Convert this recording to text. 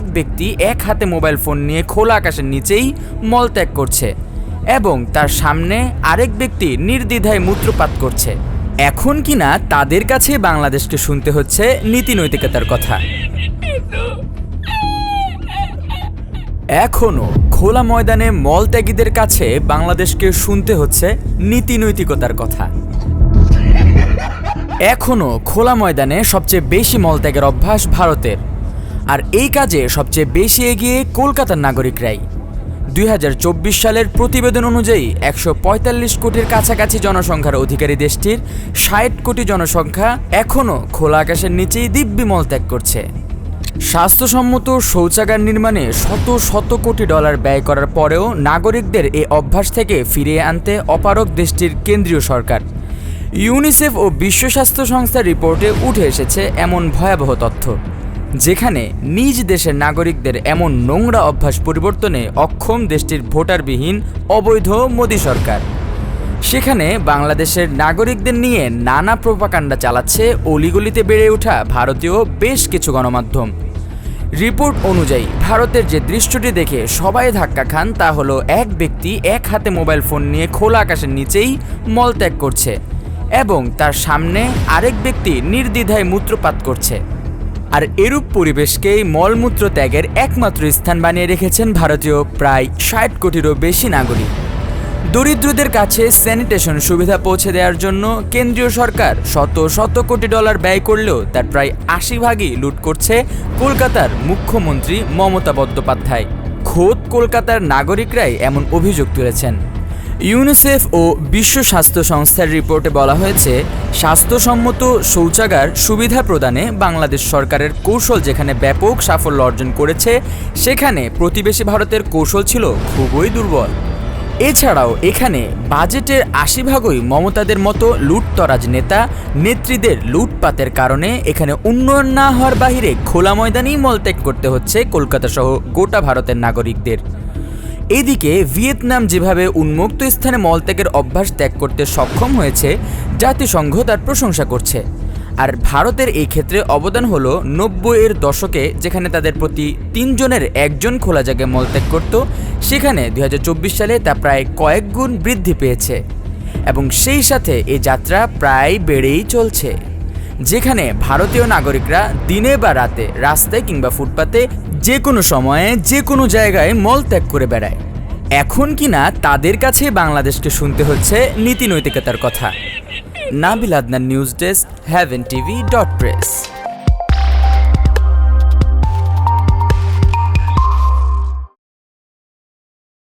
এক ব্যক্তি এক হাতে মোবাইল ফোন নিয়ে খোলা আকাশের নিচেই মলত্যাগ করছে এবং তার সামনে আরেক ব্যক্তি নির্দ্বিধায় মূত্রপাত করছে। এখন কিনা তাদের কাছে বাংলাদেশকে শুনতে হচ্ছে নীতি নৈতিকতার কথা। এখনও খোলা ময়দানে মলত্যাগীদের কাছে বাংলাদেশকে শুনতে হচ্ছে নীতি নৈতিকতার কথা। এখনও খোলা ময়দানে সবচেয়ে বেশি মলত্যাগের অভ্যাস ভারতের। আর এই কাজে সবচেয়ে বেশি এগিয়ে কলকাতার নাগরিকরাই। দুই হাজার চব্বিশ সালের প্রতিবেদন অনুযায়ী একশো পঁয়তাল্লিশ কোটির কাছাকাছি জনসংখ্যার অধিকারী দেশটির ষাট কোটি জনসংখ্যা এখনও খোলা আকাশের নিচেই দিব্যি মলত্যাগ করছে। স্বাস্থ্যসম্মত শৌচাগার নির্মাণে শত শত কোটি ডলার ব্যয় করার পরেও নাগরিকদের এই অভ্যাস থেকে ফিরিয়ে আনতে অপারক দেশটির কেন্দ্রীয় সরকার। ইউনিসেফ ও বিশ্ব স্বাস্থ্য সংস্থার রিপোর্টে উঠে এসেছে এমন ভয়াবহ তথ্য। যেখানে নিজ দেশের নাগরিকদের এমন নোংরা অভ্যাস পরিবর্তনে অক্ষম দেশটির ভোটারবিহীন অবৈধ মোদী সরকার। সেখানে বাংলাদেশের নাগরিকদের নিয়ে নানা প্রোপাকাণ্ডা চালাচ্ছে অলিগলিতে বেড়ে ওঠা ভারতীয় বেশ কিছু গণমাধ্যম। রিপোর্ট অনুযায়ী ভারতের যে দৃশ্যটি দেখে সবাই ধাক্কা খান তা হলো এক ব্যক্তি এক হাতে মোবাইল ফোন নিয়ে খোলা আকাশের নিচেই মলত্যাগ করছে এবং তার সামনে আরেক ব্যক্তি নির্দ্বিধায় মূত্রপাত করছে। আর এরূপ পরিবেশকেই মলমূত্র ত্যাগের একমাত্র স্থান বানিয়ে রেখেছেন ভারতীয় প্রায় ষাট কোটিরও বেশি নাগরিক। দরিদ্রদের কাছে স্যানিটেশন সুবিধা পৌঁছে দেওয়ার জন্য কেন্দ্রীয় সরকার শত শত কোটি ডলার ব্যয় করলেও তার প্রায় আশি ভাগই লুট করছে কলকাতার মুখ্যমন্ত্রী মমতা বন্দ্যোপাধ্যায়। খোদ কলকাতার নাগরিকরাই এমন অভিযোগ তুলেছেন। ইউনিসেফ ও বিশ্ব স্বাস্থ্য সংস্থার রিপোর্টে বলা হয়েছে, স্বাস্থ্যসম্মত শৌচাগার সুবিধা প্রদানে বাংলাদেশ সরকারের কৌশল যেখানে ব্যাপক সাফল্য অর্জন করেছে, সেখানে প্রতিবেশী ভারতের কৌশল ছিল খুবই দুর্বল। এছাড়াও এখানে বাজেটের আশি ভাগই মমতাদের মতো লুটতরাজ নেতা, নেত্রীদের লুটপাতের কারণে এখানে উন্নয়ন না হওয়ার বাহিরে খোলা ময়দানেই মলত্যাগ করতে হচ্ছে কলকাতা সহ গোটা ভারতের নাগরিকদের। এদিকে ভিয়েতনাম যেভাবে উন্মুক্ত স্থানে মলত্যাগের অভ্যাস ত্যাগ করতে সক্ষম হয়েছে, জাতিসংঘ তার প্রশংসা করছে। আর ভারতের এই ক্ষেত্রে অবদান হলো নব্বইয়ের দশকে, যেখানে তাদের প্রতি তিনজনের একজন খোলা জায়গায় মলত্যাগ করত, সেখানে দু হাজার চব্বিশ সালে তা প্রায় কয়েক গুণ বৃদ্ধি পেয়েছে। এবং সেই সাথে এ যাত্রা প্রায় বেড়েই চলছে। যেখানে ভারতীয় নাগরিকরা দিনে বা রাতে রাস্তায় কিংবা ফুটপাতে যে কোনো সময়ে যে কোনো জায়গায় মল ত্যাগ করে বেড়ায়। এখন কি না তাদের কাছে বাংলাদেশকে শুনতে হচ্ছে নীতি নৈতিকতার কথা। Nabil Adnan news desk Haven TV dot press